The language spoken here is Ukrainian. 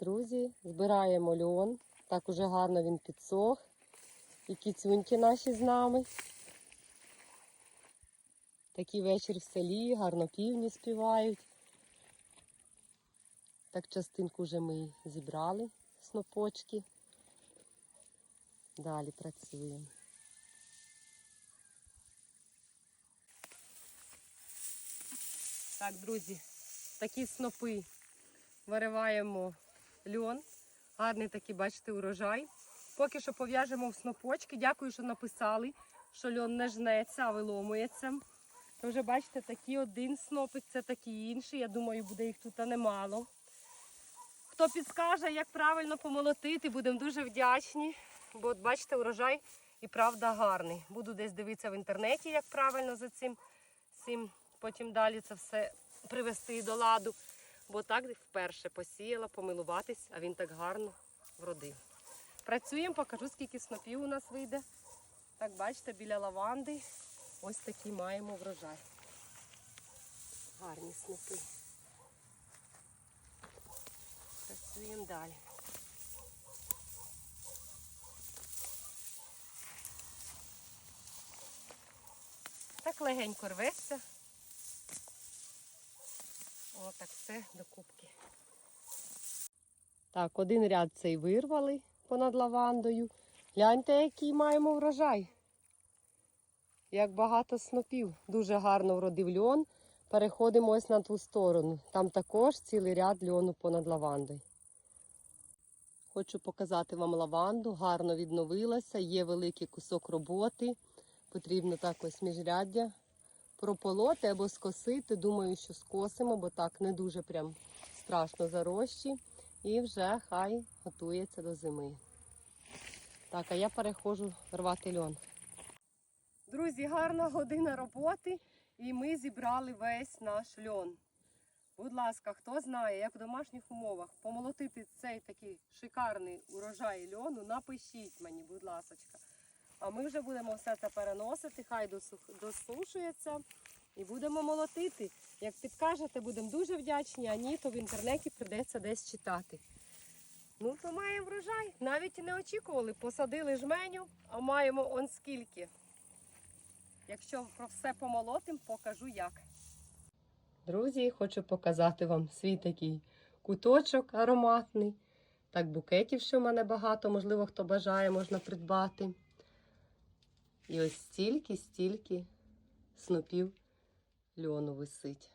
Друзі, збираємо льон. Так уже гарно він підсох. І кіцюньки наші з нами. Такий вечір в селі, гарно півні співають. Так частинку вже ми зібрали снопочки. Далі працюємо. Так, друзі, такі снопи вириваємо льон. Гарний такий, бачите, урожай. Поки що пов'яжемо в снопочки. Дякую, що написали, що льон не жнеться, а виломується. То вже бачите, такий один снопик, це такий інший. Я думаю, буде їх тут немало. Хто підскаже, як правильно помолотити, будемо дуже вдячні. Бо от бачите, урожай і правда гарний. Буду десь дивитися в інтернеті, як правильно за цим, цим потім далі це все привести до ладу. Бо так вперше посіяла, помилуватись, а він так гарно вродив. Працюємо, покажу, скільки снопів у нас вийде. Так, бачите, біля лаванди ось такий маємо врожай. Гарні снопи. Працюємо далі. Так легенько рветься. О, так все до кубки. Так, один ряд цей вирвали понад лавандою. Гляньте, який маємо врожай. Як багато снопів. Дуже гарно вродив льон. Переходимо ось на ту сторону. Там також цілий ряд льону понад лавандою. Хочу показати вам лаванду. Гарно відновилася, є великий кусок роботи. Потрібно так ось міжряддя прополоти або скосити. Думаю, що скосимо, бо так не дуже прям страшно зарощі. І вже хай готується до зими. Так, а я переходжу рвати льон. Друзі, гарна година роботи, і ми зібрали весь наш льон. Будь ласка, хто знає, як в домашніх умовах помолотити цей такий шикарний урожай льону, напишіть мені, будь ласочка. А ми вже будемо все це переносити, хай досушується і будемо молотити. Як підкажете, будемо дуже вдячні, а ні, то в інтернеті прийдеться десь читати. Ну, то маємо врожай. Навіть і не очікували. Посадили жменю, а маємо он скільки. Якщо про все помолотим, покажу як. Друзі, хочу показати вам свій такий куточок ароматний. Так, букетів ще в мене багато, можливо, хто бажає, можна придбати. І ось стільки, стільки снопів льону висить.